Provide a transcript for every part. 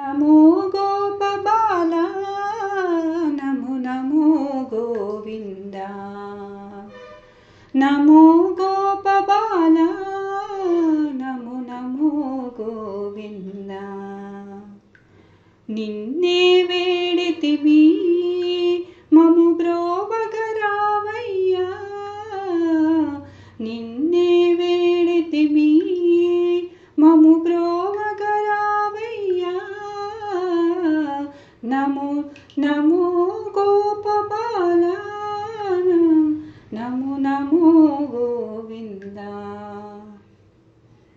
నమో గోపబాల నము నమో గోవింద. నమో గోపబాల నము నమో గోవింద. నిన్నే వేడితిమి నమో నమో గోపబాల నమో నమో గోవింద.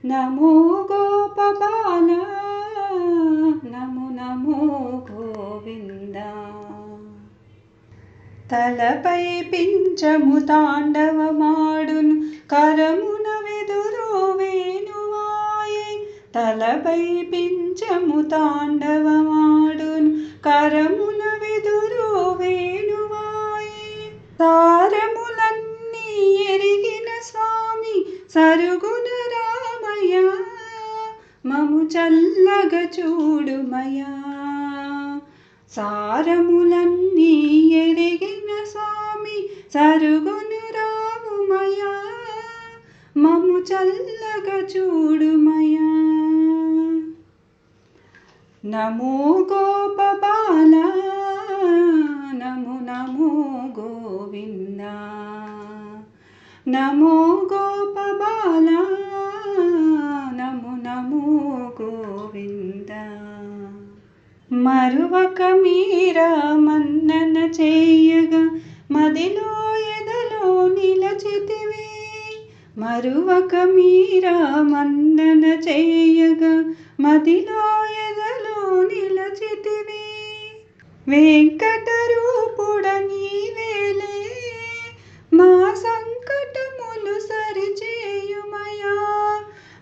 నమో గోపబాల. నమో నమో గోవింద. తలపై పించము తాండవమాడును తలపై పించము తాండవమాడును కరమున వెదురు వేణువాయి. తారములన్నీ ఎరిగిన స్వామి సరుగున రామయ్య. మము చల్లగ చూడుమయా సారములన్నీ ఎరిగిన స్వామి సరుగును రాముమయా మము చల్లగ చూడుమయా నమో గోపబాల నము నమో గోవింద. నమో గోపబాల నము నమో గోవింద. మరువక మీరా మన్నన చేయగా మదిలో ఎదలో నిలచితివి. మరువక మీరా మన్నన చేయగా మదిలో ఎద నిలచితివి. వెంకట రూపుడ నీవేలే మా సంకటములు సరిచేయుమయా.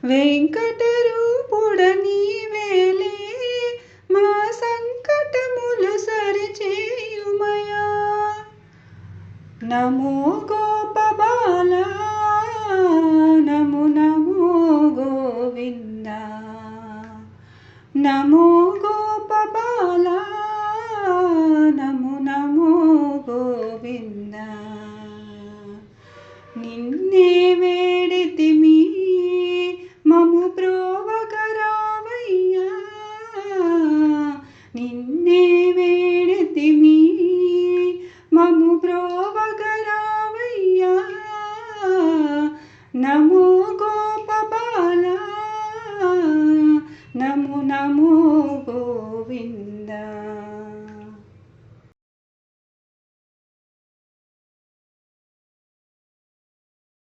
వెంకట రూపుడ నీవేలే మా సంకటములు సరిచేయుమయా. నమో గోపబాల నము నమో గోవిందా. నమో గోపబాల నమో నమో గోవింద నమో నమో గోవింద